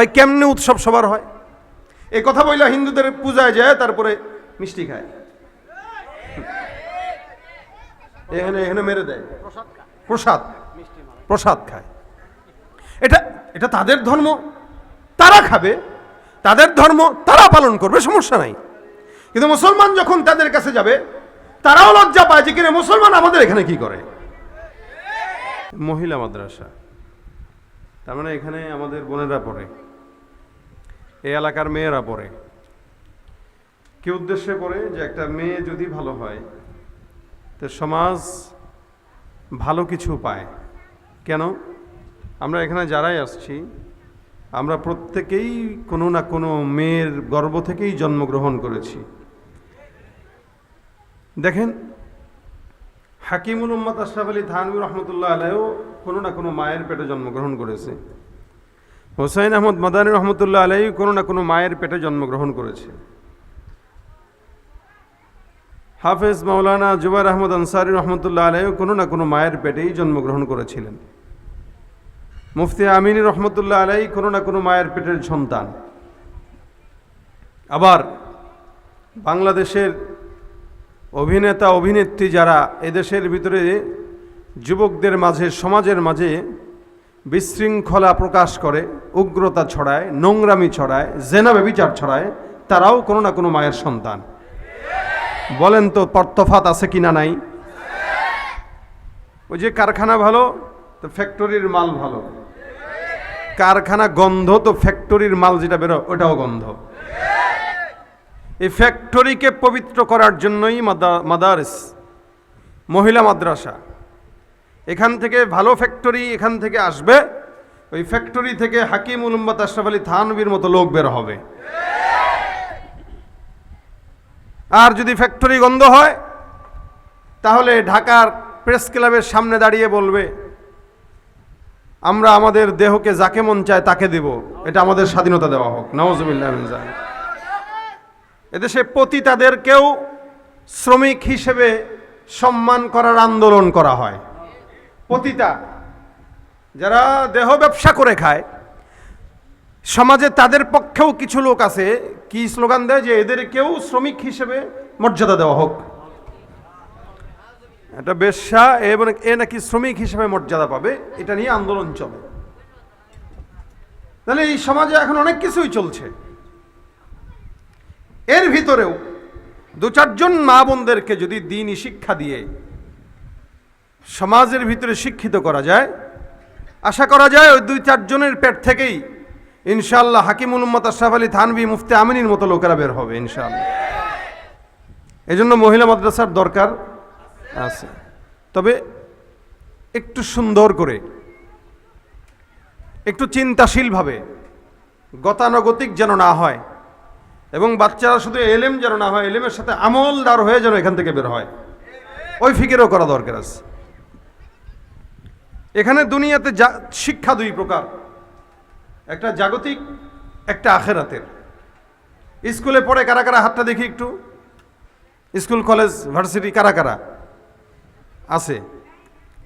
ভাই, কেমনে উৎসব সবার হয়? এই কথা বললে হিন্দুদের পূজায় যায়, তারপরে মিষ্টি খায়। এখানে এখানে মেরে দেয়। প্রসাদ প্রসাদ খায়। এটা এটা তাদের ধর্ম। তারা খাবে, তাদের ধর্ম তারা পালন করবে, সমস্যা নাই। কিন্তু মুসলমান যখন তাদের কাছে যাবে, তারাও লজ্জা পায় যে কিনা মুসলমান আমাদের এখানে কি করে? মহিলা মাদ্রাসা। তার মানে এখানে আমাদের বোনেরা পড়ে। এই এলাকার মেয়েরা পড়ে। কি উদ্দেশ্যে পড়ে? যে একটা মেয়ে যদি ভালো হয়, তো সমাজ ভালো কিছু পায়। কেন? আমরা এখানে যারাই আসছি, আমরা প্রত্যেকেই কোনো না কোনো মেয়ের গর্ভ থেকেই জন্মগ্রহণ করেছি। দেখেন, হাকিমুল উম্মদ আশরাফ আলী থানবী রহমতুল্লাহ আলাইও কোনো না কোনো মায়ের পেটে জন্মগ্রহণ করেছে। হোসাইন আহমদ মাদানী রহমতুল্লাহ আলাই কোনো না কোনো মায়ের পেটে জন্মগ্রহণ করেছে। হাফেজ মাওলানা জুবাইর আহমদ আনসারি রহমতুল্লাহ আলাইও কোনো না কোনো মায়ের পেটেই জন্মগ্রহণ করেছিলেন। মুফতি আমিনী রহমতুল্লাহ আলাই কোনো না কোনো মায়ের পেটের সন্তান। আবার বাংলাদেশের অভিনেতা, অভিনেত্রী যারা এদেশের ভিতরে যুবকদের মাঝে, সমাজের মাঝে বিশৃঙ্খলা প্রকাশ করে, উগ্রতা ছড়ায়, নোংরামি ছড়ায়, জেনা বিচার ছড়ায়, তারাও কোনো না কোনো মায়ের সন্তান। বলেন তো তফাত আছে কিনা নাই? ওই যে কারখানা ভালো, তো ফ্যাক্টরির মাল ভালো। কারখানা গন্ধ, তো ফ্যাক্টরির মাল যেটা বেরো ওটাও গন্ধ। এই ফ্যাক্টরিকে পবিত্র করার জন্যই মাদা- মাদারিস, মহিলা মাদ্রাসা। এখান থেকে ভালো ফ্যাক্টরি এখান থেকে আসবে। ওই ফ্যাক্টরি থেকে হাকিম উলম্বাদ আশরাফ আলী থানবির মতো লোক বের হবে। আর যদি ফ্যাক্টরি গন্ধ হয়, তাহলে ঢাকার প্রেস ক্লাবের সামনে দাঁড়িয়ে বলবে, আমরা আমাদের দেহকে যাকে মন চায় তাকে দেব। এটা আমাদের স্বাধীনতা দেওয়া হোক। মিন এদেশে পতিতাদেরকেও শ্রমিক হিসেবে সম্মান করার আন্দোলন করা হয়। পতিতা, যারা দেহ ব্যবসা করে খায়, সমাজে তাদের পক্ষেও কিছু লোক আছে, কি স্লোগান দেয় যে এদেরকেও শ্রমিক হিসেবে মর্যাদা দেওয়া হোক। এটা বেশ্যা এবং এ নাকি শ্রমিক হিসেবে মর্যাদা পাবে, এটা নিয়ে আন্দোলন চলে। তাহলে এই সমাজে এখন অনেক কিছুই চলছে। এর ভিতরেও দু চারজন মা বোনদেরকে যদি দিনই শিক্ষা দিয়ে সমাজের ভিতরে শিক্ষিত করা যায়। আশা করা যায় ওই দুই চারজনের পেট থেকেই ইনশাল্লাহ হাকিমুল উম্মত আশরাফ আলী থানবি মুফতি আমিনীর মতো লোকেরা বের হবে ইনশাল্লাহ এই জন্য মহিলা মাদ্রাসার দরকার আছে। তবে একটু সুন্দর করে, একটু চিন্তাশীলভাবে গতানুগতিক যেন না হয় এবং বাচ্চারা শুধু এলেম যেন না হয়, এলেমের সাথে আমলদার হয়ে যেন এখান থেকে বের হয়। ওই ফিকিরও করা দরকার আছে। এখানে দুনিয়াতে যা- শিক্ষা দুই প্রকার। একটা জাগতিক, একটা আখেরাতের। স্কুলে পড়ে কারা কারা হাতটা দেখি একটু? স্কুল, কলেজ, ভার্সিটি কারা কারা? আছে।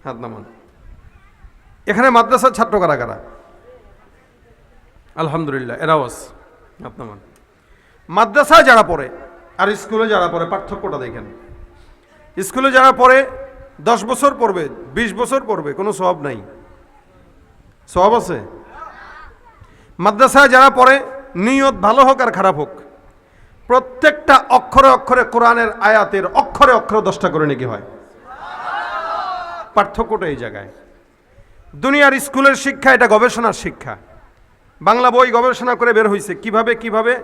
হাত নামান। এখানে মাদ্রাসার ছাত্র কারা কারা? আলহামদুলিল্লাহ, এরাও আছে। হাত নামান। মাদ্রাসায় যারা পড়ে, আর স্কুলে যারা পড়ে, পার্থক্যটা দেখেন। স্কুলে যারা পড়ে দশ বছর পড়বে, বিশ বছর পড়বে, কোনো সব নাই। সব আছে? মাদ্রাসায় যারা পড়ে, নিয়ত ভালো হোক আর খারাপ হোক, প্রত্যেকটা অক্ষরে অক্ষরে কোরআনের আয়াতের অক্ষরে অক্ষরে দশটা করে নাকি হয়। পার্থক্যটা এই জায়গায়। দুনিয়ার স্কুলের শিক্ষা, এটা গবেষণার শিক্ষা। বাংলা বই গবেষণা করে বের হয়েছে কীভাবে কীভাবে?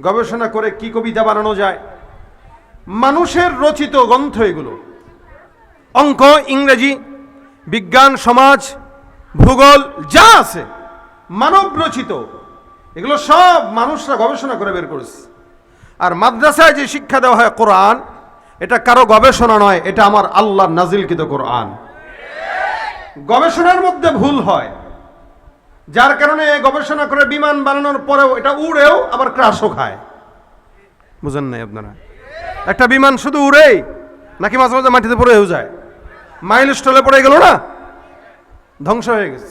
গবেষণা করে কি কবিতা বানানো যায়? মানুষের রচিত গ্রন্থ এগুলো। অঙ্ক, ইংরেজি, বিজ্ঞান, সমাজ, ভূগোল, যা আছে মানব রচিত এগুলো সব মানুষরা গবেষণা করে বের করেছে। আর মাদ্রাসায় যে শিক্ষা দেওয়া হয় কোরআন, এটা কারও গবেষণা নয়, এটা আমার আল্লাহর নাজিলকৃত কোরআন। গবেষণার মধ্যে ভুল হয়। যার কারণে গবেষণা করে বিমান বানানোর পরেও এটা উড়েও আবার ক্রাশও খায়। বুঝেন নাই আপনারা? একটা বিমান শুধু উড়েই, নাকি মাঝে মাঝে মাটিতে পড়েও যায়। মাইল স্টলে পড়ে গেল না? ধ্বংস হয়ে গেছে।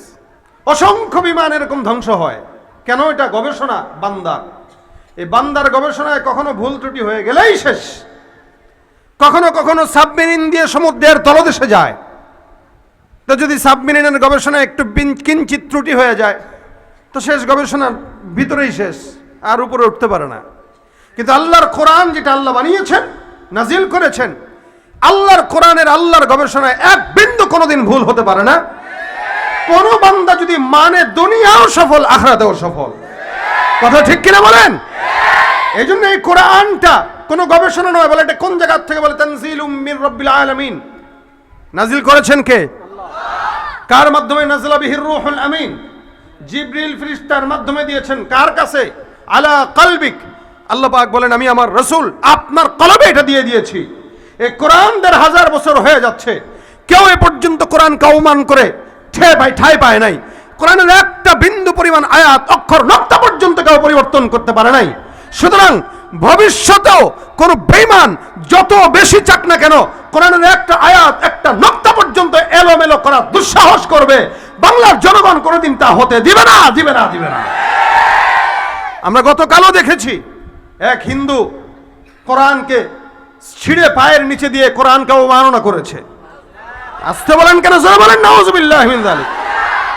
অসংখ্য বিমান এরকম ধ্বংস হয়। কেন এটা গবেষণা? বান্দার। এই বান্দার গবেষণায় কখনো ভুল ত্রুটি হয়ে গেলেই শেষ। কখনো কখনো সাবমেরিন দিয়ে সমুদ্রের তলদেশে যায়। তো যদি সাবমেরিনের গবেষণা একটু কিঞ্চিত ত্রুটি হয়ে যায়, তো শেষ গবেষণার ভিতরেই শেষ, আর উপরে উঠতে পারে না। কিন্তু আল্লাহর কোরআন যেটা আল্লাহ বানিয়েছেন নাজিল করেছেন আল্লাহর কোরআনের আল্লাহর গবেষণায় এক বিন্দু কোনোদিন ভুল হতে পারে না। কোন বান্দা যদি মানে দুনিয়াও সফল, আখরাতেও সফল। কথা ঠিক কিনা বলেন? এই জন্য এই কোরআনটা কোনো গবেষণা নয়, বলে এটা কোন জায়গার থেকে বলে তানজিল মির রব্বিল আলামিন। নাজিল করেছেন কে? কার মাধ্যমে নাজলা বিহির রুহুল আমিন? জিব্রিল ফিরিস্তার মাধ্যমে দিয়েছেন। কার কাছে? আলা কালবিক। আল্লাহ পাক বলেন, আমি আমার রসুল, আপনার কলবে এটা দিয়ে দিয়েছি। এই কোরআন দেড় হাজার বছর হয়ে যাচ্ছে। কেউ এ পর্যন্ত কোরআনকে অবমান করে ঠে ভাই, ঠাই পায় নাই। কোরআনের একটা বিন্দু পরিমাণ আয়াত, অক্ষর, নক্তা পর্যন্ত কেউ পরিবর্তন করতে পারে নাই। সুতরাং ভবিষ্যতেও কোন বেইমান যত বেশি চাক না কেন, কোরআনের একটা আয়াত, একটা নক্তা পর্যন্ত এলোমেলো করার দুঃসাহস করবে। বাংলার জনগণ কোনোদিন তা হতে দিবে না দিবে না দিবে না। আমরা গতকালও দেখেছি, এক হিন্দু কোরআনকে ছিঁড়ে পায়ের নিচে দিয়ে কোরআনকে অবমাননা করেছে। আসতে বলেন কেন? জোরে বলেন যালিক।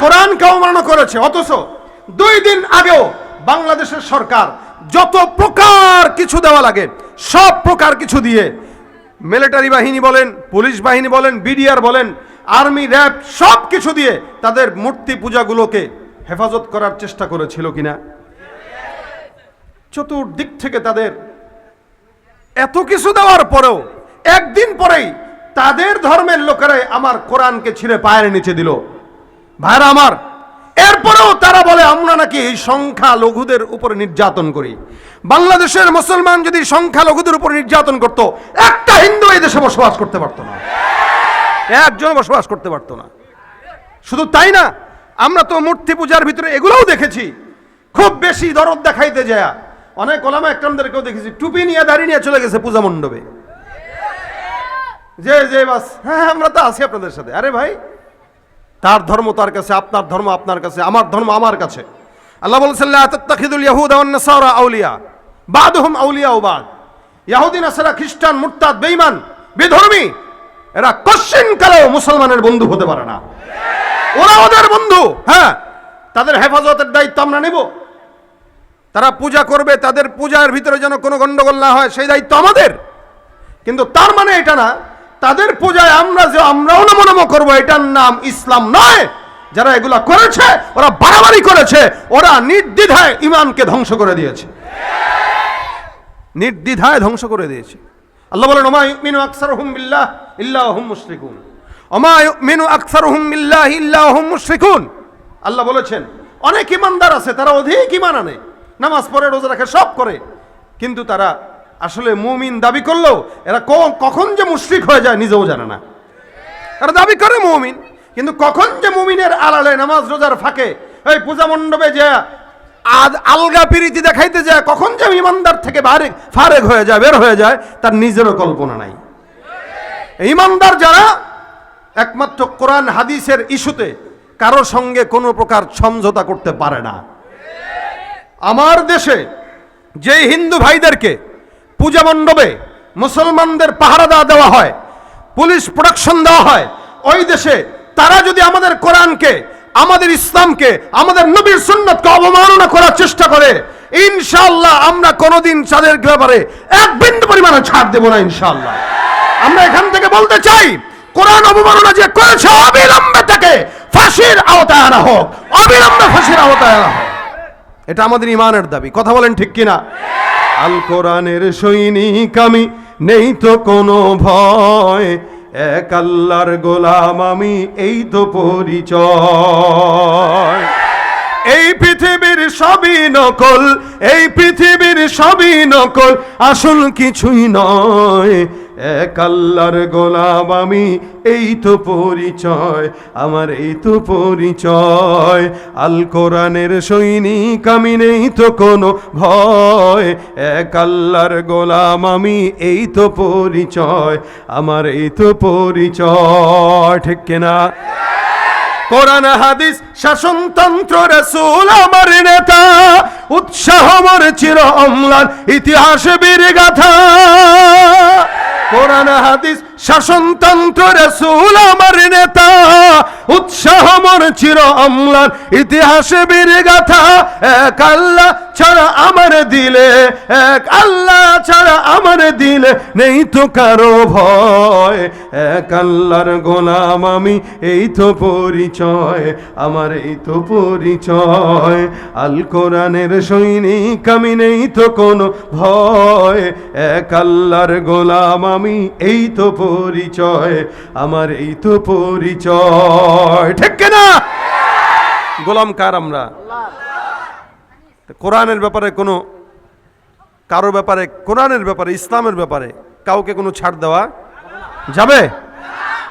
কোরআনকে অবমাননা করেছে, অথচ দুই দিন আগেও বাংলাদেশের সরকার যত প্রকার কিছু দেওয়া লাগে, সব প্রকার কিছু দিয়ে মিলিটারি বাহিনী বলেন, পুলিশ বাহিনী বলেন, বিডিআর বলেন, আর্মি, র্যাব সব কিছু দিয়ে তাদের মূর্তি পূজাগুলোকে হেফাজত করার চেষ্টা করেছিল কিনা? চতুর্দিক থেকে তাদের এত কিছু দেওয়ার পরেও একদিন পরেই তাদের ধর্মের লোকেরাই আমার কোরআনকে ছিঁড়ে পায়ের নিচে দিল। ভাইরা আমার, এরপরেও তারা বলে, আমরা নাকি এই সংখ্যা লঘুদের উপরে নির্যাতন করি। বাংলাদেশের মুসলমান যদি সংখ্যা লঘুদের উপর নির্যাতন করত, একটা হিন্দু এই দেশে বসবাস করতে পারতো না। একজন বসবাস করতে পারতো না। শুধু তাই না, আমরা তো মূর্তি পূজার ভিতরে এগুলোও দেখেছি। খুব বেশি দরদ দেখাইতে যায়। অনেক ওলামা একরামদেরকেও দেখেছি। টুপি নিয়ে দাঁড়িয়ে নিয়ে চলে গেছে পূজা মণ্ডপে। যে যে, বাস। হ্যাঁ আমরা তো আছি আপনাদের সাথে। আরে ভাই, তার ধর্ম তার কাছে, আপনার ধর্ম আপনার কাছে, আমার ধর্ম আমার কাছে। আল্লাহ বলছেন, লা তাত্তাখিদুল ইয়াহুদা ওয়ান নাসারা আউলিয়া। বাদহুম আউলিয়া ও বাদ। ইয়াহুদি, নাসারা, খ্রিস্টান, মুরতাদ, বেঈমান, বিধর্মী, এরা কোশ্চিন কালেও মুসলমানের বন্ধু হতে পারে না। ওরা ওদের বন্ধু। হ্যাঁ তাদের হেফাজতের দায়িত্ব আমরা নেব। তারা পূজা করবে, তাদের পূজার ভিতরে যেন কোনো গণ্ডগোল না হয়, সেই দায়িত্ব আমাদের। কিন্তু তার মানে এটা না, তাদের পূজায় আমরা যে, আমরাও নমনম করব, এটার নাম ইসলাম নয়। যারা এগুলা করেছে, ওরা বাড়াবাড়ি করেছে, ওরা নির্দ্বিধায় ইমানকে ধ্বংস করে দিয়েছে। নির্দ্বিধায় ধ্বংস করে দিয়েছে। আল্লাহ বলেন, ওমা মিনু আকসার হুম বিল্লাহ ইল্লাহ হুম মুশরিকুন। ওমা মিনু আকসার হুম বিল্লাহ ইল্লাহ হুম মুশরিকুন। আল্লাহ বলেছেন, অনেক ইমানদার আছে, তারা অধিক ইমান আনে। নামাজ পড়ে, রোজা রাখে, সব করে। কিন্তু তারা আসলে মুমিন দাবি করলেও এরা কখন যে মুশরিক হয়ে যায় নিজেও জানে না। এরা দাবি করে মুমিন, কিন্তু কখন যে মুমিনের আড়ালে নামাজ রোজার ফাঁকে ওই পূজা মণ্ডপে যে আজ আলগা পিরিতি দেখাইতে যায়, কখন যে ইমানদার থেকে বারে ফারেক হয়ে যায়, বের হয়ে যায়, তার নিজেরও কল্পনা নাই। ইমানদার যারা, একমাত্র কোরআন হাদিসের ইস্যুতে কারও সঙ্গে কোনো প্রকার সমঝোতা করতে পারে না। আমার দেশে যে হিন্দু ভাইদেরকে পূজা মণ্ডপে মুসলমানদের পাহারাদা দেওয়া হয়, পুলিশ প্রোটেকশন দেওয়া হয়, ওই দেশে তারা যদি আমাদের কোরআনকে, আমাদের ইসলামকে, আমাদের নবীর সুন্নতকে অবমাননা করার চেষ্টা করে ইনশাল্লাহ আমরা কোনোদিন তাদের ব্যাপারে এক বিন্দু পরিমাণে ছাড় দেব না ইনশাল্লাহ আমরা এখান থেকে বলতে চাই, কোরআন অবমাননা যে করেছে, অবিলম্বে তাকে ফাঁসির আওতায় আনা হোক, অবিলম্বে ফাঁসির আওতায় আনা হোক। এটা আমাদের ইমানের দাবি। কথা বলেন ঠিক কিনা? আল কোরআনের সৈনিক আমি, নেই তো কোনো ভয়। এক আল্লাহর গোলাম আমি, এই তো পরিচয়। এই পৃথিবীর সবই নকল, এই পৃথিবীর সবই নকল, আসল কিছুই নয়। এক আল্লাহর গোলাম আমি, এই তো পরিচয়, আমার এই তো পরিচয়। আল কোরআনের সৈনিক আমি নেই তো কোনো ভয়। এক আল্লাহর গোলাম আমি, এই তো পরিচয়, আমার এই তো পরিচয়। ঠিক কিনা? কোরআন, হাদিস, শাসনতন্ত্র, রসুল আমার নেতা। উৎসাহ মর চির অম্লান, ইতিহাস বীর গাথা কোরআন হাদিস শাসনতন্ত্র রসুল আমার নেতা, উৎসাহ মর চির অম্লান, ইতিহাসে বীর গাথা, এক আল্লাহ ছাড়া আমার দিলে, এক আল্লাহ ছাড়া আমার দিলে নেই তো কারও ভয়, এক আল্লাহর গোলাম আমি, এই তো পরিচয়, আমার এই তো পরিচয়, আল কোরআনের সৈনিক আমি, নেই তো কোনো ভয়, এক আল্লাহর গোলাম আমি, এই তো পরিচয়, আমার এই তো পরিচয়। ঠিক না গোলাম কার আমরা? কোরআনের ব্যাপারে কোনো, কারোর ব্যাপারে, কোরআনের ব্যাপারে, ইসলামের ব্যাপারে কাউকে কোনো ছাড় দেওয়া যাবে?